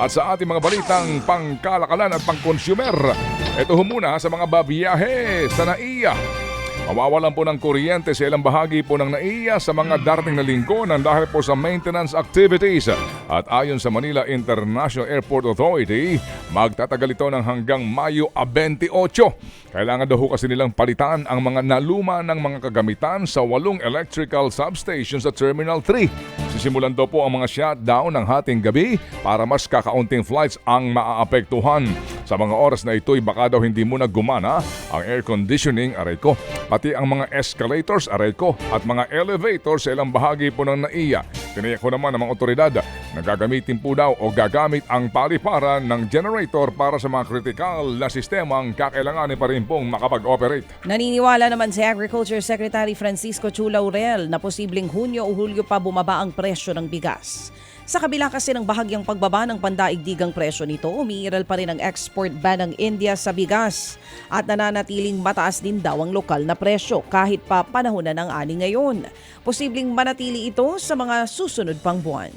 At sa ating mga balitang pangkalakalan at pangkonsumer, ito ho muna sa mga babiyahe sa NAIA. Mawawalan po ng kuryente sa ilang bahagi po ng NAIA sa mga darating na linggo ng dahil po sa maintenance activities. At ayon sa Manila International Airport Authority, magtatagal ito ng hanggang Mayo 28. Kailangan daw kasi nilang palitan ang mga naluma ng mga kagamitan sa walong electrical substations sa Terminal 3. Sisimulan daw po ang mga shutdown ng hating gabi para mas kakaunting flights ang maaapektuhan. Sa mga oras na ito'y baka daw hindi muna gumana ang air conditioning, aray ko, pati ang mga escalators, aray ko, at mga elevators sa ilang bahagi po ng NAIA. Tiniyak ko naman ng mga otoridad na gagamitin po daw o gagamit ang paliparan ng generator para sa mga kritikal na sistemang kakailanganin pa rin pong makapag-operate. Naniniwala naman si Agriculture Secretary Francisco Chula Aurel na posibleng Hunyo o Hulyo pa bumaba ang presyo ng bigas. Sa kabila kasi ng bahagyang pagbaba ng pandaigdigang presyo nito, umiiral pa rin ang export ban ng India sa bigas at nananatiling mataas din daw ang lokal na presyo kahit pa panahon na ng ani ngayon. Posibleng manatili ito sa mga susunod pang buwan.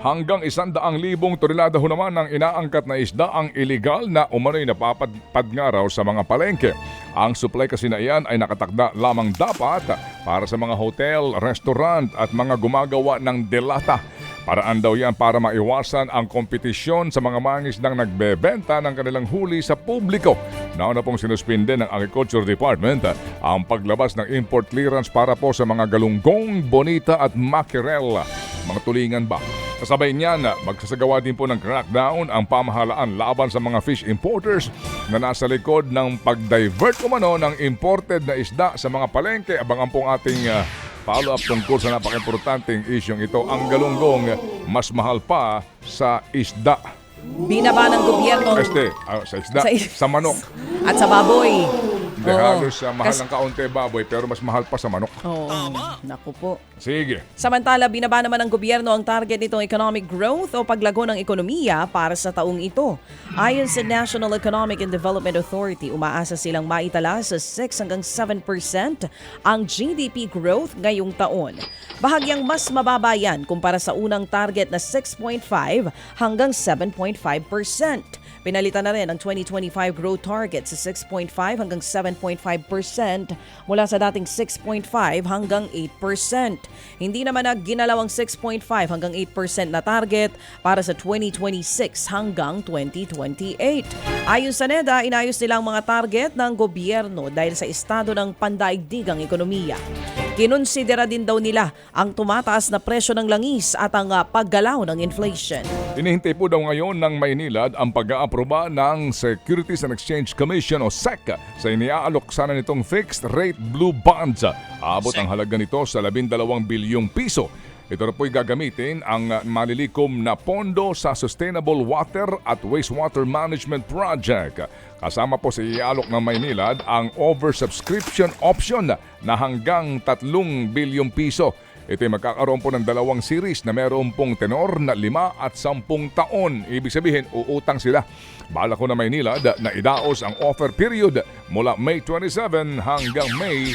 Hanggang isandaang libong tonelada ho naman ng inaangkat na isda ang illegal na umano'y napapadpad nga raw sa mga palengke. Ang supply kasi na iyan ay nakatakda lamang dapat para sa mga hotel, restaurant at mga gumagawa ng delata. Paraan daw yan para maiwasan ang kompetisyon sa mga mangisdang nagbebenta ng kanilang huli sa publiko. Nauna pong sinuspinde ng Agriculture Department ang paglabas ng import clearance para po sa mga galunggong, bonita at mackerel. Mga tulingan ba? Kasabay niyan, magsasagawa din po ng crackdown ang pamahalaan laban sa mga fish importers na nasa likod ng pag-divert umano ng imported na isda sa mga palengke. Abangan pong ating ah, follow-up tungkol sa napaka-importanting isyong ito. Ang galunggong mas mahal pa sa isda. Binaba ng gobyerno Este, ah, sa isda, Sa is- sa manok. at sa baboy. Hindi, Oo. halos ah, mahal Kas- ng kaunti baboy pero mas mahal pa sa manok. Oo, naku po. Sige. Samantala, binaba naman ng gobyerno ang target nitong economic growth o paglago ng ekonomiya para sa taong ito. Ayon sa National Economic and Development Authority, umaasa silang maitala sa 6 hanggang 7% ang GDP growth ngayong taon. Bahagyang mas mababa yan kumpara sa unang target na 6.5 hanggang 7.5%. Pinalitan na rin ang 2025 growth target sa 6.5 hanggang 7.5% mula sa dating 6.5 hanggang 8%. Hindi naman na ginalawang 6.5 hanggang 8% na target para sa 2026 hanggang 2028. Ayon sa NEDA, inayos nila ang mga target ng gobyerno dahil sa estado ng pandaigdigang ekonomiya. Kinonsidera din daw nila ang tumataas na presyo ng langis at ang ah, paggalaw ng inflation. Hinihintay po daw ngayon ng Maynilad ang pag-aaproba ng Securities and Exchange Commission o SEC sa iniaalok sana nitong fixed rate blue bonds. Aabot ang halaga nito sa 12 bilyong piso. Ito na po'y gagamitin ang uh, malilikom na pondo sa Sustainable Water at Wastewater Management Project. Kasama po sa iaalok ng Maynilad ang oversubscription option na hanggang 3 bilyong piso. Ito ay magkakaroon po ng dalawang series na meron pong tenor na 5 at 10 taon. Ibig sabihin, uutang sila. Bala ko na Maynila da- na idaos ang offer period mula May 27 hanggang May